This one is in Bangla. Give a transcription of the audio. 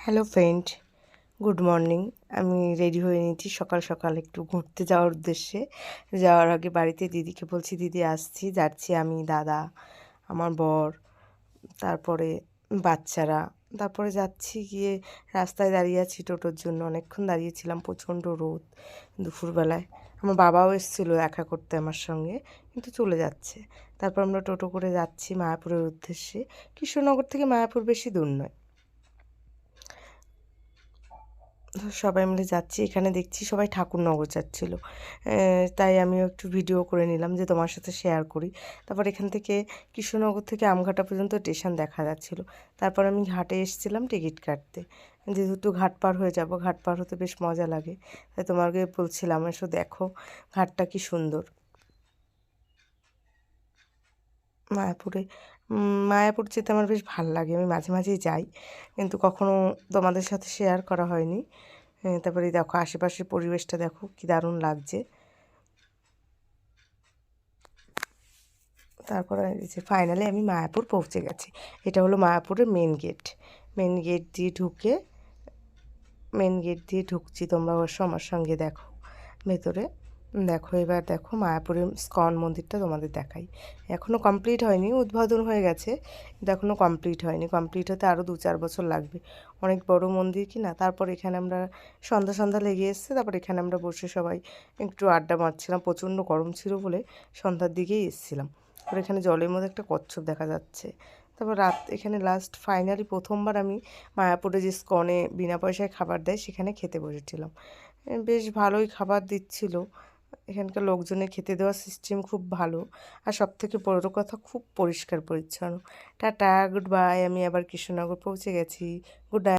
হ্যালো ফ্রেন্ড গুড মর্নিং আমি রেডি হয়ে নিয়েছি সকাল সকাল একটু ঘুরতে যাওয়ার উদ্দেশ্যে। যাওয়ার আগে বাড়িতে দিদিকে বলছি, দিদি, আসছি। যাচ্ছি আমি, দাদা, আমার বর, তারপরে বাচ্চারা। তারপরে যাচ্ছি গিয়ে রাস্তায় দাঁড়িয়ে আছি টোটোর জন্য। অনেকক্ষণ দাঁড়িয়েছিলাম, প্রচণ্ড রোদ দুপুরবেলায়। আমার বাবাও এসেছিল দেখা করতে আমার সঙ্গে, কিন্তু চলে যাচ্ছে। তারপর আমরা টোটো করে যাচ্ছি মায়াপুরের উদ্দেশ্যে। কৃষ্ণনগর থেকে মায়াপুর বেশি দূর নয়। সবাই মিলে যাচ্ছি। এখানে দেখছি সবাই ঠাকুরনগর যাচ্ছিল। তাই আমিও একটু ভিডিও করে নিলাম যে তোমার সাথে শেয়ার করি। তারপর এখান থেকে কৃষ্ণনগর থেকে আমঘাটা পর্যন্ত স্টেশন দেখা যাচ্ছিল। তারপর আমি ঘাটে এসেছিলাম টিকিট কাটতে। যেহেতু ঘাট পার হয়ে যাব, ঘাট পার হতে বেশ মজা লাগে। তাই তোমাকে বলছিলাম, এসো দেখো, ঘাটটা কি সুন্দর। মায়াপুরে। মায়াপুর যেতে আমার বেশ ভালো লাগে, আমি মাঝে মাঝেই যাই। কিন্তু কখনো তোমাদের সাথে শেয়ার করা হয়নি। তারপরে দেখো আশেপাশের পরিবেশটা দেখো, কি দারুণ লাগছে। তারপরে যে ফাইনালি আমি মায়াপুর পৌঁছে গেছি। এটা হলো মায়াপুরের মেন গেট মেন গেট দিয়ে ঢুকে মেন গেট দিয়ে ঢুকছি তোমরা অবশ্য আমার সঙ্গে দেখো। ভেতরে দেখো, এবার দেখো মায়াপুরের স্কন মন্দিরটা তোমাদের দেখাই। এখনও কমপ্লিট হয়নি, উদ্বোধন হয়ে গেছে। কিন্তু এখনও কমপ্লিট হয়নি। কমপ্লিট হতে আরও দু চার বছর লাগবে। অনেক বড় মন্দির কি না? তারপর এখানে আমরা সন্ধ্যা সন্ধ্যা লেগে এসছে। তারপর এখানে আমরা বসে সবাই একটু আড্ডা মারছিলাম। প্রচণ্ড গরম ছিল বলে সন্ধ্যার দিকেই এসছিলাম। তারপর এখানে জলের মধ্যে একটা কচ্ছপ দেখা যাচ্ছে। তারপর রাত, এখানে লাস্ট ফাইনালি প্রথমবার আমি মায়াপুরে যে স্কনে বিনা পয়সায় খাবার দেয়, সেখানে খেতে বসেছিলাম। বেশ ভালোই খাবার দিচ্ছিল। এখানকার লোকজনের খেতে দেওয়ার সিস্টেম খুব ভালো। আর সব থেকে বড় কথা, খুব পরিষ্কার পরিচ্ছন্ন। টাটা গুড বাই আমি আবার কৃষ্ণনগর পৌঁছে গেছি। গুড